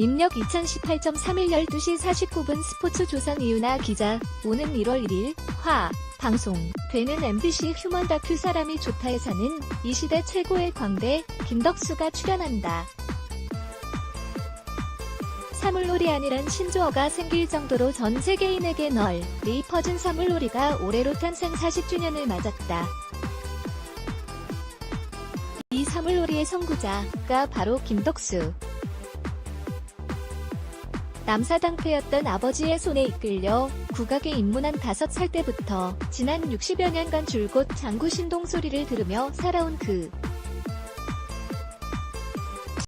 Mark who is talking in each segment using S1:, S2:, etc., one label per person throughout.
S1: 입력 2018.3일 12시 49분 스포츠 조선 이유나 기자 오는 1월 1일 화 방송 되는 MBC 휴먼 다큐 사람이 좋다 에서는 이 시대 최고의 광대 김덕수가 출연한다. 사물놀이 아니란 신조어가 생길 정도로 전 세계인에게 널리 퍼진 사물놀이가 올해로 탄생 40주년을 맞았다. 이 사물놀이의 선구자가 바로 김덕수. 남사당패였던 아버지의 손에 이끌려 국악에 입문한 5살 때부터 지난 60여 년간 줄곧 장구 신동 소리를 들으며 살아온 그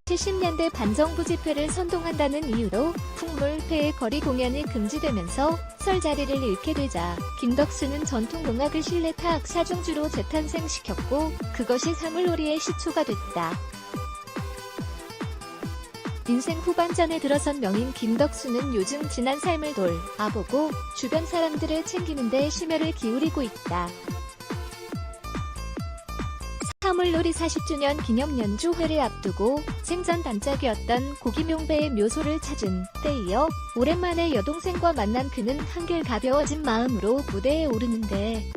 S1: 70년대 반정부 집회를 선동한다는 이유로 풍물패의 거리 공연이 금지되면서 설 자리를 잃게 되자 김덕수는 전통 농악을 실내 타악 사중주로 재탄생시켰고 그것이 사물놀이의 시초가 됐다. 인생 후반전에 들어선 명인 김덕수는 요즘 지난 삶을 돌아보고 주변 사람들을 챙기는 데 심혈을 기울이고 있다. 사물놀이 40주년 기념 연주회를 앞두고 생전 단짝이었던 고기명배의 묘소를 찾은 때 이어 오랜만에 여동생과 만난 그는 한결 가벼워진 마음으로 무대에 오르는데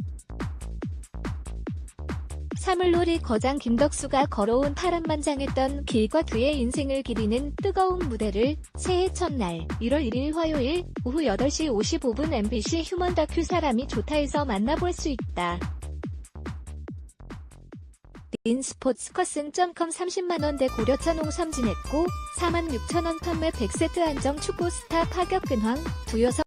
S1: 사물놀이 거장 김덕수가 걸어온 파란만장했던 길과 그의 인생을 기리는 뜨거운 무대를 새해 첫날 1월 1일 화요일 오후 8시 55분 MBC 휴먼 다큐 사람이 좋다에서 만나볼 수 있다. 인스포츠커슨.com 30만원대 고려차 농삼 진했고 46,000원 판매 100세트 한정 축구 스타 파격 근황 두 여성